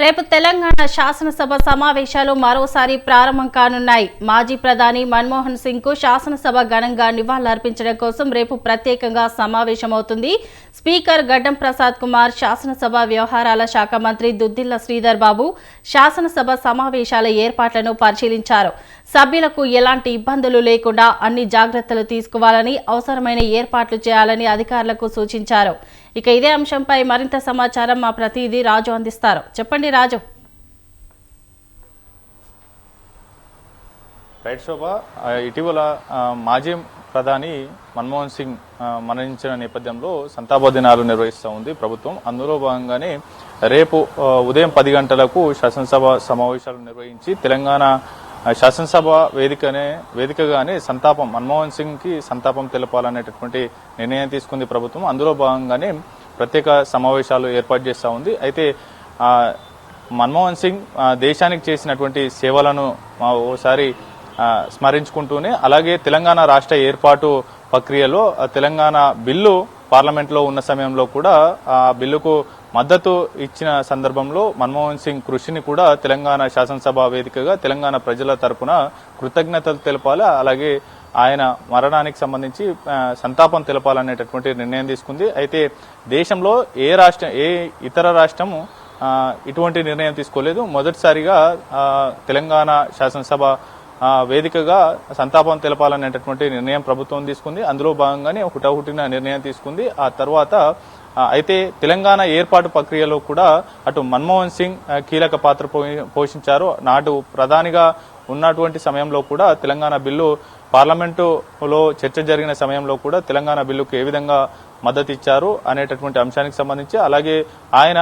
రేపు తెలంగాణ శాసనసభ సమావేశాలు మరోసారి ప్రారంభం కానున్నాయి. మాజీ ప్రధాని మన్మోహన్ సింగ్కు శాసనసభ ఘనంగా నివాళులర్పించడం కోసం రేపు ప్రత్యేకంగా సమావేశమవుతుంది. స్పీకర్ గడ్డం ప్రసాద్ కుమార్ శాసనసభ వ్యవహారాల శాఖ మంత్రి దుద్దిల్ల శ్రీధర్ బాబు శాసనసభ సమావేశాల ఏర్పాట్లను పరిశీలించారు. సభ్యులకు ఎలాంటి ఇబ్బందులు లేకుండా అన్ని జాగ్రత్తలు తీసుకోవాలని అవసరమైన ఏర్పాట్లు చేయాలని అధికారులకు సూచించారు. ఇక ఇదే అంశంపై మరింత సమాచారం మా ప్రతినిధి రాజు అందిస్తారు. చెప్పండి రాజు. రైట్ శోభ ఇటీవల మాజీ ప్రధాని మన్మోహన్ సింగ్ మరణించిన నేపథ్యంలో సంతాప దినాలు నిర్వహిస్తూ ఉంది ప్రభుత్వం. అందులో భాగంగానే రేపు ఉదయం పది గంటలకు శాసనసభ సమావేశాలు నిర్వహించి తెలంగాణ శాసనసభ వేదికనే వేదికగానే సంతాపం మన్మోహన్ సింగ్కి సంతాపం తెలపాలనేటటువంటి నిర్ణయం తీసుకుంది ప్రభుత్వం. అందులో భాగంగానే ప్రత్యేక సమావేశాలు ఏర్పాటు చేస్తూ ఉంది. అయితే మన్మోహన్ సింగ్ దేశానికి చేసినటువంటి సేవలను ఓసారి స్మరించుకుంటూనే అలాగే తెలంగాణ రాష్ట్ర ఏర్పాటు ప్రక్రియలో తెలంగాణ బిల్లు పార్లమెంట్లో ఉన్న సమయంలో కూడా ఆ బిల్లుకు మద్దతు ఇచ్చిన సందర్భంలో మన్మోహన్ సింగ్ కృషిని కూడా తెలంగాణ శాసనసభ వేదికగా తెలంగాణ ప్రజల తరపున కృతజ్ఞతలు తెలపాలి. అలాగే ఆయన మరణానికి సంబంధించి సంతాపం తెలపాలనేటటువంటి నిర్ణయం తీసుకుంది. అయితే దేశంలో ఏ రాష్ట్రం ఏ ఇతర రాష్ట్రము ఇటువంటి నిర్ణయం తీసుకోలేదు. మొదటిసారిగా తెలంగాణ శాసనసభ వేదికగా సంతాపం తెలపాలనేటటువంటి నిర్ణయం ప్రభుత్వం తీసుకుంది. అందులో భాగంగానే హుటాహుటిన నిర్ణయం తీసుకుంది. ఆ తర్వాత అయితే తెలంగాణ ఏర్పాటు ప్రక్రియలో కూడా అటు మన్మోహన్ సింగ్ కీలక పాత్ర పోషించారు. నాటు ప్రధానిగా ఉన్నటువంటి సమయంలో కూడా తెలంగాణ బిల్లు పార్లమెంటులో చర్చ జరిగిన సమయంలో కూడా తెలంగాణ బిల్లుకు ఏ విధంగా మద్దతు ఇచ్చారు అనేటటువంటి అంశానికి సంబంధించి అలాగే ఆయన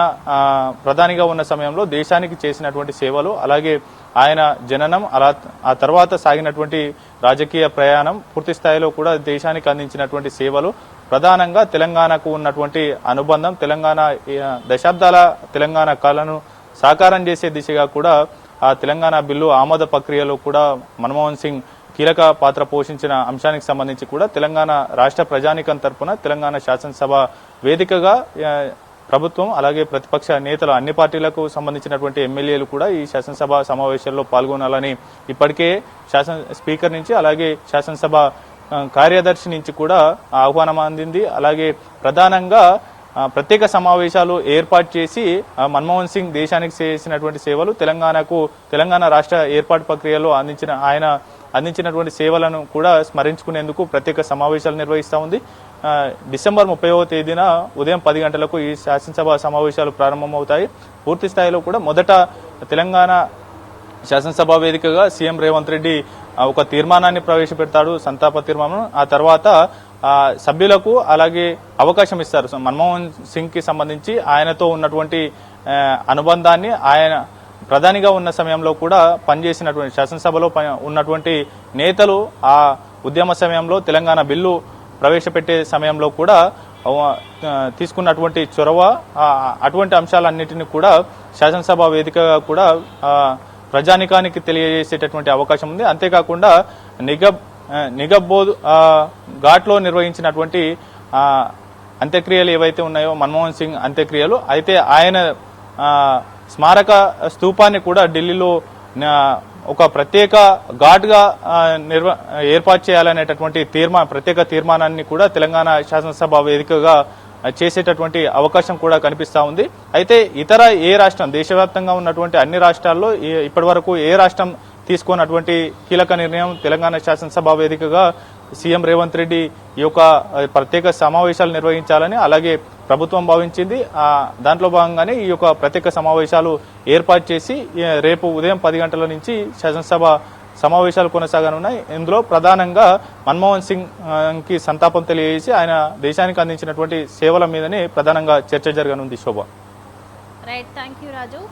ప్రధానిగా ఉన్న సమయంలో దేశానికి చేసినటువంటి సేవలు అలాగే ఆయన జననం అలా ఆ తర్వాత సాగినటువంటి రాజకీయ ప్రయాణం పూర్తి స్థాయిలో కూడా దేశానికి అందించినటువంటి సేవలు ప్రధానంగా తెలంగాణకు ఉన్నటువంటి అనుబంధం తెలంగాణ దశాబ్దాల తెలంగాణ కళను సాకారం చేసే దిశగా కూడా తెలంగాణ బిల్లు ఆమోద ప్రక్రియలో కూడా మన్మోహన్ సింగ్ కీలక పాత్ర పోషించిన అంశానికి సంబంధించి కూడా తెలంగాణ రాష్ట్ర ప్రజానికం తరపున తెలంగాణ శాసనసభ వేదికగా ప్రభుత్వం అలాగే ప్రతిపక్ష నేతలు అన్ని పార్టీలకు సంబంధించినటువంటి ఎమ్మెల్యేలు కూడా ఈ శాసనసభ సమావేశాల్లో పాల్గొనాలని ఇప్పటికే శాసన స్పీకర్ నుంచి అలాగే శాసనసభ కార్యదర్శి నుంచి కూడా ఆహ్వానం అందింది. అలాగే ప్రధానంగా ప్రత్యేక సమావేశాలు ఏర్పాటు చేసి మన్మోహన్ సింగ్ దేశానికి చేసినటువంటి సేవలు తెలంగాణకు తెలంగాణ రాష్ట్ర ఏర్పాటు ప్రక్రియలో అందించిన ఆయన అందించినటువంటి సేవలను కూడా స్మరించుకునేందుకు ప్రత్యేక సమావేశాలు నిర్వహిస్తూ ఉంది. డిసెంబర్ ముప్పైవ తేదీన ఉదయం పది గంటలకు ఈ శాసనసభ సమావేశాలు ప్రారంభమవుతాయి. పూర్తి స్థాయిలో కూడా మొదట తెలంగాణ శాసనసభ వేదికగా సీఎం రేవంత్ రెడ్డి ఒక తీర్మానాన్ని ప్రవేశపెడతాడు సంతాప తీర్మానం. ఆ తర్వాత సభ్యులకు అలాగే అవకాశం ఇస్తారు. మన్మోహన్ సింగ్కి సంబంధించి ఆయనతో ఉన్నటువంటి అనుబంధాన్ని ఆయన ప్రధానిగా ఉన్న సమయంలో కూడా పనిచేసినటువంటి శాసనసభలో ఉన్నటువంటి నేతలు ఆ ఉద్యమ సమయంలో తెలంగాణ బిల్లు ప్రవేశపెట్టే సమయంలో కూడా తీసుకున్నటువంటి చొరవ అటువంటి అంశాలన్నిటిని కూడా శాసనసభ వేదికగా కూడా ప్రజానికానికి తెలియజేసేటటువంటి అవకాశం ఉంది. అంతేకాకుండా నిగబ్ నిగబ్బోధ్ ఘాట్లో నిర్వహించినటువంటి అంత్యక్రియలు ఏవైతే ఉన్నాయో మన్మోహన్ సింగ్ అంత్యక్రియలు అయితే ఆయన స్మారక స్తూపాన్ని కూడా ఢిల్లీలో ఒక ప్రత్యేక ఘాట్గా నిర్వ ఏర్పాటు చేయాలనేటటువంటి తీర్మా ప్రత్యేక తీర్మానాన్ని కూడా తెలంగాణ శాసనసభ వేదికగా చేసేటటువంటి అవకాశం కూడా కనిపిస్తూ ఉంది. అయితే ఇతర ఏ రాష్ట్రం దేశవ్యాప్తంగా ఉన్నటువంటి అన్ని రాష్ట్రాల్లో ఇప్పటి వరకు ఏ రాష్ట్రం తీసుకున్నటువంటి కీలక నిర్ణయం తెలంగాణ శాసనసభ వేదికగా సీఎం రేవంత్ రెడ్డి ఈ యొక్క ప్రత్యేక సమావేశాలు నిర్వహించాలని అలాగే ప్రభుత్వం భావించింది. దాంట్లో భాగంగానే ఈ యొక్క ప్రత్యేక సమావేశాలు ఏర్పాటు చేసి రేపు ఉదయం పది గంటల నుంచి శాసనసభ సమావేశాలు కొనసాగనున్నాయి. ఇందులో ప్రధానంగా మన్మోహన్ సింగ్కి సంతాపం తెలియజేసి ఆయన దేశానికి అందించినటువంటి సేవల మీదనే ప్రధానంగా చర్చ జరగనుంది Shobha. Right thank you Raju